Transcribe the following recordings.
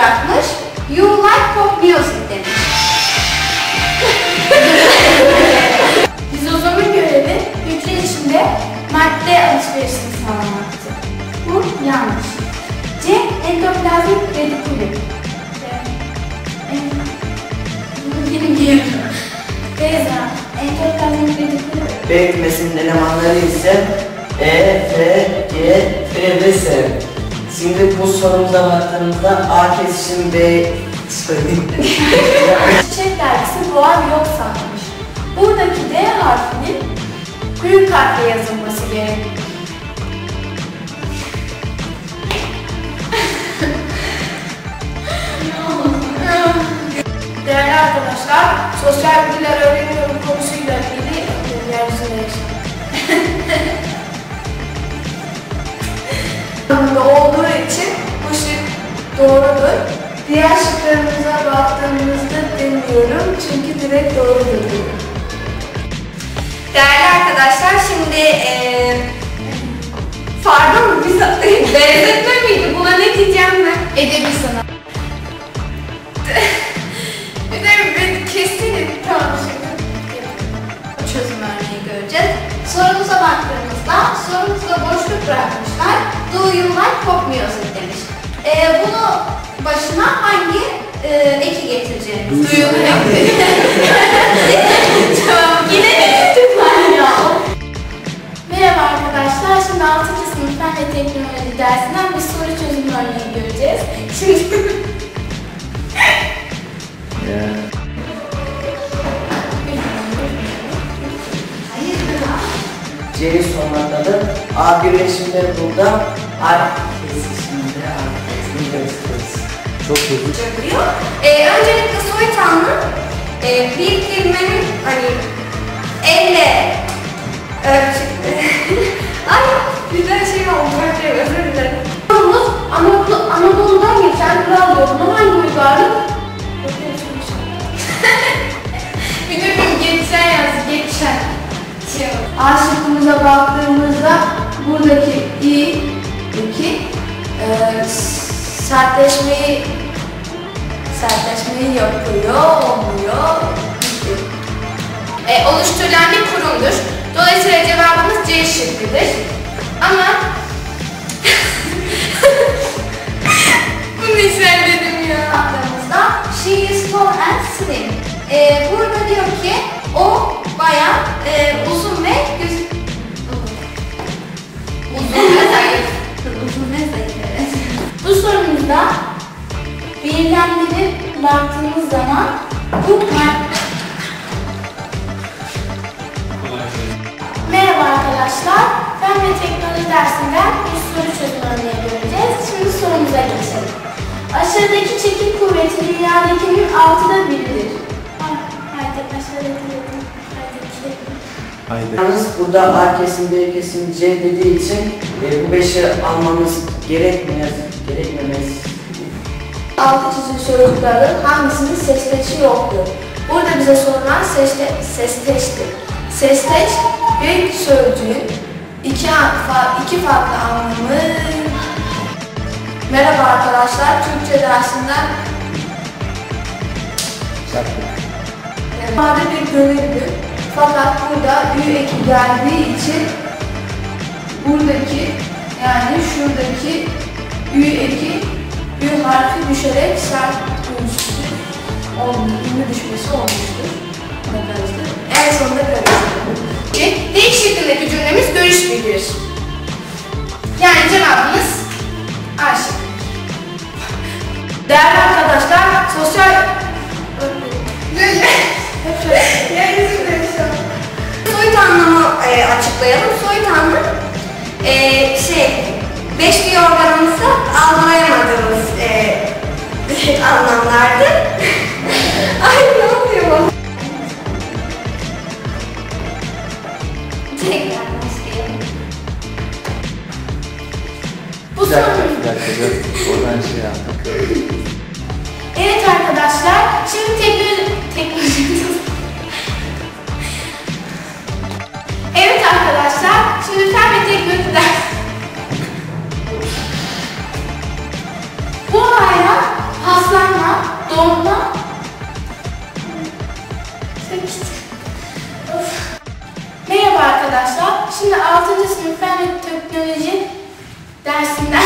boşluk bırakmış. Sorumuza baktığımızda A kesişim B söyleyeyim. Çiçek dergisi Boğa yok sanmış. Buradaki D harfinin büyük harfle yazılması gerek. Değerli arkadaşlar, sosyal bilgiler öğreniyorum konusuyla ilgili yeryüzünde yaşam. doğrudur. Diğer şıklarımıza baktığımızda demiyorum çünkü direkt doğru diyorum. Değerli arkadaşlar şimdi eee pardon biz benzetme miydi? Buna ne diyeceğim ben? Edebi sanat. Bir de ben kesin tamam şimdi. Çözüm örneği göreceğiz. Sorumuza baktığımızda sorumuzda boşluk bırakmışlar. Do you like pop music demiş. Ee, bunu başına hangi e, eki getireceğimiz? Like Tamam yine ya. Merhaba arkadaşlar, şimdi 6. sınıf fen ve teknoloji dersinden bir soru çözüm örneği göreceğiz. Şimdi C'yi sonlandalı. A birleşimleri burada. A Çok hızlı. Ee, öncelikle soytanlı e, bir kelimenin hani elle ölçü... Ay güzel şey oldu. Böyle özür dilerim. sorumuz Anadolu, Anadolu'dan geçen kral yoluna hangi uygarlık? Müdürüm geçen yaz geçen. Şey baktığımızda buradaki i, iki, e, sertleşmeyi sertleşmeyi yapıyor, olmuyor. E, oluşturulan bir kurumdur. Dolayısıyla cevabımız C şıkkıdır. Ama bunu işaretledim ya. baktığımızda she is tall and slim. Ee, burada diyor ki o bayan e, uzun ve göz... Uzun ve zayıf. uzun ve zayıf evet. Bu sorumuzda birlemleri baktığımız zaman bu Merhaba arkadaşlar. Fen ve teknoloji dersinden bir soru çözüm örneği göreceğiz. Şimdi sorumuza geçelim. Aşağıdaki çekim kuvveti dünyadakinin altıda biridir. Ha, Haydi aşağıdaki. Haydi. Yalnız burada A kesim B kesim C dediği için e, bu beşi almamız gerekmiyor. Gerekmemesi. Altı çizili sözcüklerden hangisinin sesteçi yoktur? Burada bize sorulan seste, sesteçtir. Sesteç bir sözcüğün iki, iki farklı anlamı. Merhaba arkadaşlar, Türkçe dersinden ifade bir gömüldü. Fakat burada ü eki geldiği için buradaki yani şuradaki ü eki ü harfi düşerek sert olmuş, ünlü düşmesi olmuştur. Arkadaşlar. En sonunda karıştırdım. Ki D şıkkındaki cümlemiz görüş bildirir. Yani cevabımız A şıkkı. Değerli arkadaşlar, sosyal... Hep şöyle. Soyut anlamı e, açıklayalım. Soyut anlam e, şey beş duyu organımızı algılayamadığımız anlamlardı. Ay ne oluyor bana? Tekrar başlayalım. Bu Bir dakika, sorunun bir dakika. Biraz oradan şey. Evet arkadaşlar, şimdi teknoloji... teknoloji... evet arkadaşlar, Doğumda Merhaba arkadaşlar. Şimdi 6. sınıf fen ve teknoloji dersinden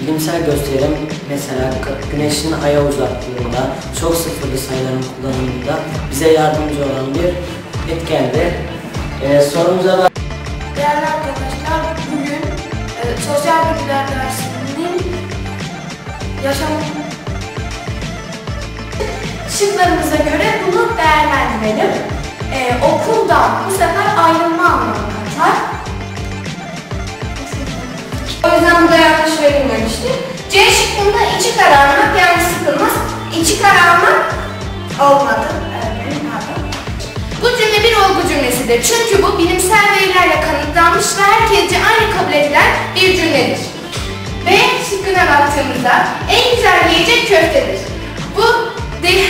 Bilimsel gösterim mesela güneşin aya uzaklığında, çok sıfırlı sayıların kullanımında bize yardımcı olan bir etkendir. Ee, sorumuza bak. Değerli arkadaşlar bugün e, sosyal bilgiler dersi yaşam şıklarımıza göre bunu değerlendirelim. E, okulda bu sefer ayrılma anlamı katar. O yüzden bu da yanlış verilmemiştir. C şıkkında içi kararmak yani sıkılmaz. İçi kararmak olmadı. Bu cümle bir olgu cümlesidir. Çünkü bu bilimsel verilerle kanıtlanmış ve herkesce aynı kabul edilen bir cümledir. B şıkkına baktığımızda en güzel yiyecek köftedir. Bu de...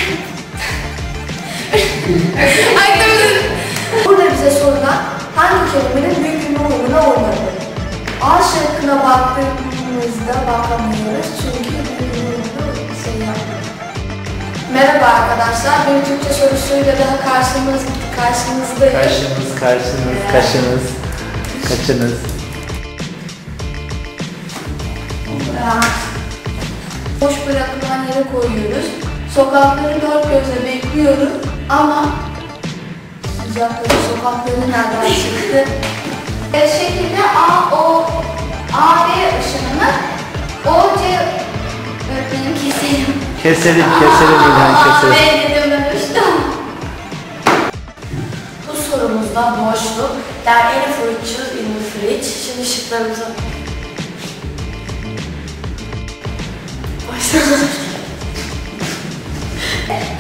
Aklımda... Burada bize sorulan hangi kelimenin büyük cümle uyumuna uymalıdır? A şıkkına baktığımızda bakamıyoruz çünkü şey yapmıyor. Merhaba arkadaşlar, bir Türkçe sorusuyla daha karşımız, karşınızdayım. Karşınız, karşınız, kaşınız, kaçınız. Boş bırakılan yere koyuyoruz. Sokakları dört gözle bekliyoruz ama sıcakları sokakları nereden çıktı? E, şekilde A, O, A, B ışınını O, C öğretmenim keselim. Keselim, keselim İlhan, A, keselim. B dedim. Bu sorumuzda boşluk. There any fruit juice in the fridge? Şimdi şıklarımıza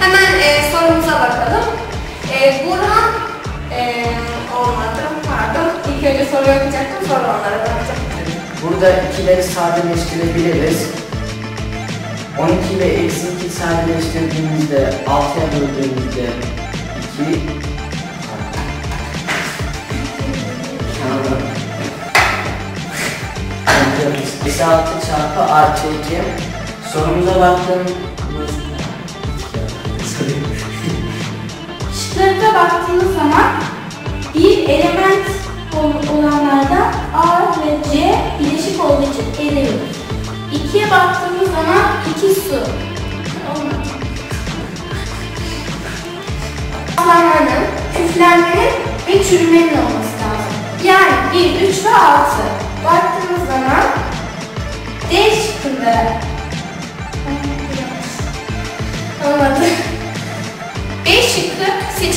Hemen e, sorumuza bakalım. E, Burhan e, olmadı, pardon. İlk önce soru yapacaktım, sonra onlara bakacaktım. Burada ikileri sadeleştirebiliriz. 12 ile eksi 2 sadeleştirdiğimizde 6'ya böldüğümüzde 2 Eksi 6 çarpı artı 2 Sorumuza baktığımızda Şıklarına baktığımız zaman bir element ol- olanlardan A ve C bileşik olduğu için eriyor. İkiye baktığımız zaman iki su. Olmadı. Parmağının, küflenmenin ve çürümenin olması lazım. Yani 1, 3 ve 6. Baktığımız zaman D şıkkında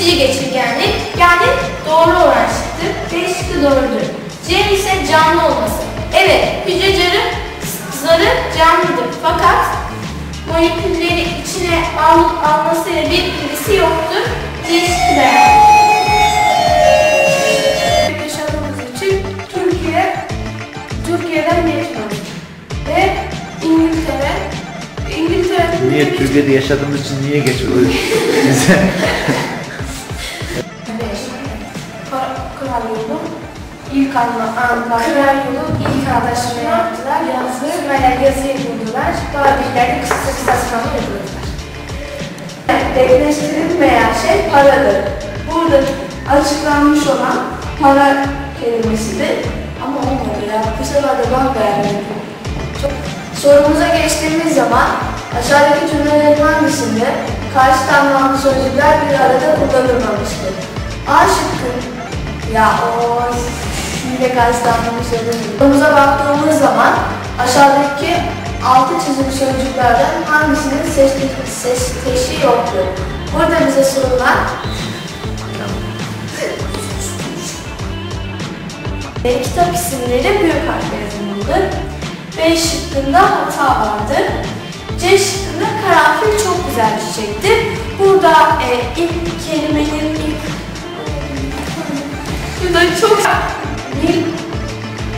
seçici geçirgenlik yani doğru olan şıktır. B şıkkı doğrudur. C ise canlı olması. Evet, hücre zarı, zarı canlıdır fakat molekülleri içine al, almasıyla bir ilgisi yoktur. C şıkkı yani. yaşadığımız için Türkiye, Türkiye'den geçmiyoruz. Ve İngiltere, İngiltere'nin Niye Türkiye'de yaşadığımız için niye geçiyoruz ilk anla anla Kral yolu ilk anlaşma yaptılar. Yazı, Sümerler yazıyı buldular. Babil'lerde kısa kısa sınavı yapıldılar. Denkleştirilmeyen şey paradır. Burada açıklanmış olan para kelimesidir. Ama olmadı ya. Bu sefer de ben beğenmedim. Çok- Sorumuza geçtiğimiz zaman aşağıdaki cümlelerin hangisinde karşıt anlamlı sözcükler bir arada kullanılmamıştır? A şıkkı. Ya o karşıt anlamlı sözcükler. Sorumuza baktığımız zaman aşağıdaki altı çizili sözcüklerden hangisinin seçti, seçtiği yoktur? Burada bize sorulan E, kitap isimleri büyük harfle yazılmalıdır. B şıkkında hata vardır. C şıkkında karanfil çok güzel çiçektir. Burada e, ilk kelimenin ilk Burada çok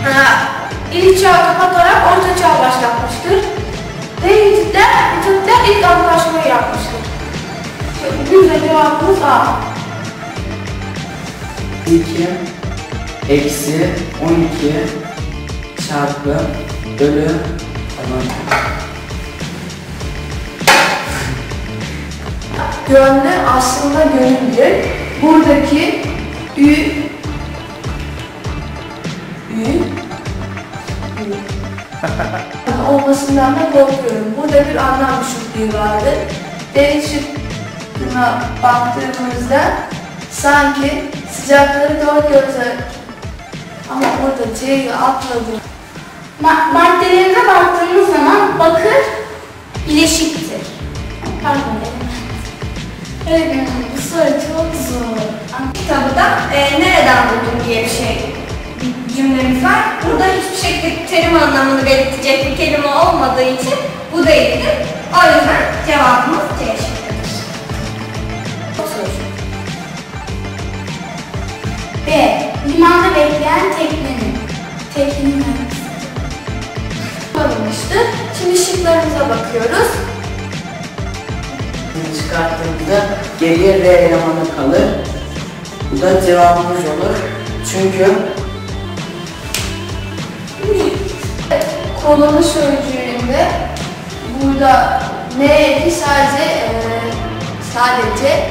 e, ilk çağı kapatarak orta çağı başlatmıştır. Ve Hititler, Hititler ilk antlaşmayı yapmıştır. Güzel cevabımız A. 2 eksi 12 çarpı bölü tamam. Gönlü aslında gönüldür. Buradaki ü olmasından da korkuyorum. Burada bir anlam düşüklüğü vardı. Deniz şıkkına baktığımızda sanki sıcakları dört gözle ama burada C'yi atladım. Ma- maddelerine baktığımız zaman bakır bileşiktir. Pardon. Evet, bu soru çok zor. Kitabı da e, nereden buldun diye bir şey bir cümlemiz var. Şekilde terim anlamını belirtecek bir kelime olmadığı için bu değildir. O yüzden cevabımız C şıkkıdır. B. Limanda bekleyen teknenin. Teknik alınmıştı. Şimdi şıklarımıza bakıyoruz. çıkarttığımızda geriye R elemanı kalır. Bu da cevabımız olur. Çünkü Kolonu sözcüğünde burada ne sadece eee, sadece